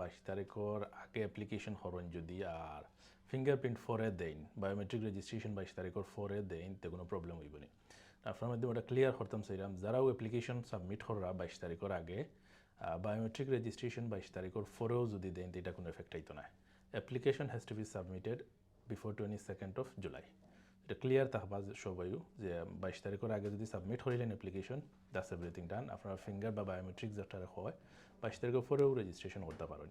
বাইশ তারিখর আগে অ্যাপ্লিকেশন হরণ যদি আর ফিঙ্গারপ্রিন্ট ফরে দেন বায়োমেট্রিক রেজিস্ট্রেশন বাইশ তারিখর ফরে দেন, তে কোনো প্রবলেম হইব নি। আপনার মধ্যে ওটা ক্লিয়ার করতাম সেইরাম, যারাও অ্যাপ্লিকেশন সাবমিট হররা বাইশ তারিখর আগে বায়োমেট্রিক রেজিস্ট্রেশন বাইশ তারিখর ফরেও যদি দেন এটা কোনো এফেক্ট আইতো না। Application has to be submitted before twenty second of July clear থাকবা সবাইও যে বাইশ তারিখের আগে যদি সাবমিট হইলেন অ্যাপ্লিকেশন দ্যাটস এভরিথিং ডান আপনার ফিঙ্গার বা বায়োমেট্রিক যেটা হয়, বাইশ তারিখের পরেও রেজিস্ট্রেশন করতে পারেন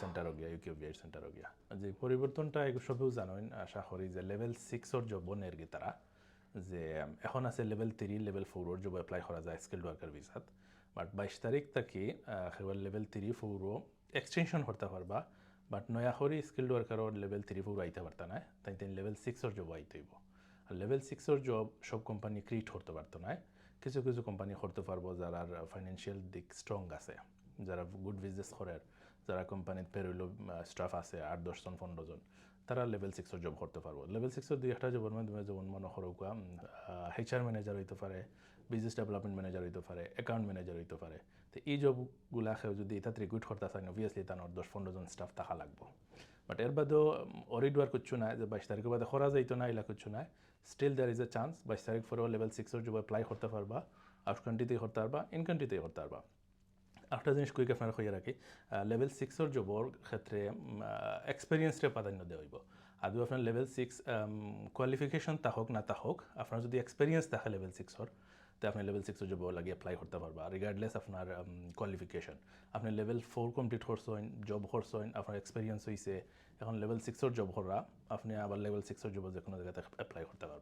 সেন্টারও গিয়া ইউকিউ বিআই সেন্টারও গিয়া। যে পরিবর্তনটা সবেও জানেন, আশা করি যে লেভেল সিক্সর জব নেরগি তারা যে এখন আছে level three level four job apply করা যায় স্কিল্ড ওয়ার্কার ভিসাত বাট বাইশ তারিখ থাকি কেবল লেভেল থ্রি ফোরও এক্সটেনশন করতে পারবা। বাট নয়া করি স্কিল্ড ওয়ার্কারর লেভেল থ্রি ফোর আইতে পারত না তাই তাই লেভেল সিক্সর জব আইতে হইব আর লেভেল সিক্সর জব সব কোম্পানি ক্রিয়েট করতে পারতো না। কিছু কিছু কোম্পানি করতে পারব যারা ফাইন্যান্সিয়াল দিক স্ট্রং আছে। যারা গুড বিজনেস করে, যারা কোম্পানির পেরোলো স্টাফ আছে, আট দশজন পনেরো জন, তারা লেভেল সিক্সের জব করতে পারব। লেভেল সিক্সের দুই একটা জবের মাধ্যমে যেমন মনে করুকা এইচআর ম্যানেজার হইতে পারে বিজনেস ডেভেলপমেন্ট ম্যানেজার হইতে পারে অ্যাকাউন্ট ম্যানেজার হইতে পারে। তো এই জবগুলা যদি এটা রিক্রুট করতে চান অবভিয়াসলি তার দশ, পনেরো জন স্টাফ থাকা লাগবো। বাট এর বাদেও অরিডওয়ার করছ না, যে বাইশ তারিখের বাদে করা যাইতো না এলা করছ না। Still there is a chance বাইশ তারিখ পরেও লেভেল সিক্সের জব অ্যাপ্লাই করতে পারবা আউট কান্ট্রিতেই করতে পারবা ইন কান্ট্রিতেই করতে পারবা। একটা জিনিস কুইক আপনারা কইয়া রাখি লেভেল সিক্সর জবর ক্ষেত্রে এক্সপিরিয়েন্সরে প্রাধান্য দেওয়া হইব। আদৌ আপনার লেভেল সিক্স কোয়ালিফিকেশন তাহক না তাহক আপনার যদি এক্সপিরিয়েন্স থাকে লেভেল সিক্সর তো আপনি লেভেল সিক্সের জব লাগে অ্যাপ্লাই করতে পারবা। রিগার্ডলেস আপনার কোয়ালিফিকেশন আপনি লেভেল ফোর কমপ্লিট করছেন জব করছেন আপনার এক্সপিরিয়েন্স হয়েছে এখন লেভেল সিক্সের জব করা আপনি আবার লেভেল সিক্সের জব যে কোনো জায়গাতে অ্যাপ্লাই করতে পারবেন।